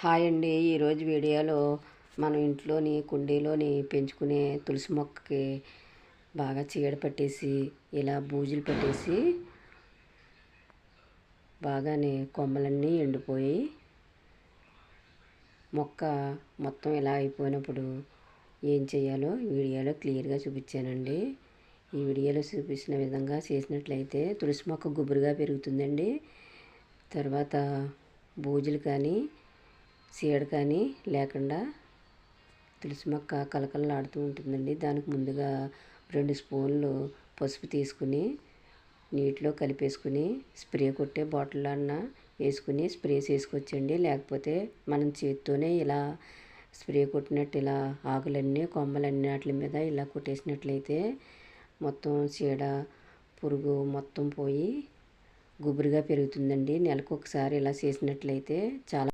Hi అండి. ఈరోజు వీడియోలో మనం ఇంట్లోని కుండీలోని పెంచుకునే తులసి మొక్కకి బాగా చీడ పట్టేసి ఇలా బూజులు పట్టేసి బాగానే కొమ్మలన్నీ ఎండిపోయి మొక్క మొత్తం ఇలా అయిపోయినప్పుడు ఏం చేయాలో వీడియోలో క్లియర్గా చూపించానండి. ఈ వీడియోలో చూపించిన విధంగా చేసినట్లయితే తులసి మొక్క గుబురుగా పెరుగుతుందండి. తర్వాత బూజులు కానీ చీడ కానీ లేకుండా తులసి మొక్క కలకలలాడుతూ ఉంటుందండి. దానికి ముందుగా రెండు స్పూన్లు పసుపు తీసుకుని నీటిలో కలిపేసుకుని స్ప్రే కొట్టే బాటిల్ అన్న వేసుకుని స్ప్రే చేసుకొచ్చండి లేకపోతే మనం చేత్తోనే ఇలా స్ప్రే కొట్టినట్టు ఇలా ఆకులన్నీ కొమ్మలన్నీ వాటి మీద ఇలా కొట్టేసినట్లయితే మొత్తం చీడ పురుగు మొత్తం పోయి గుబురుగా పెరుగుతుందండి. నెలకు ఒకసారి ఇలా చేసినట్లయితే చాలా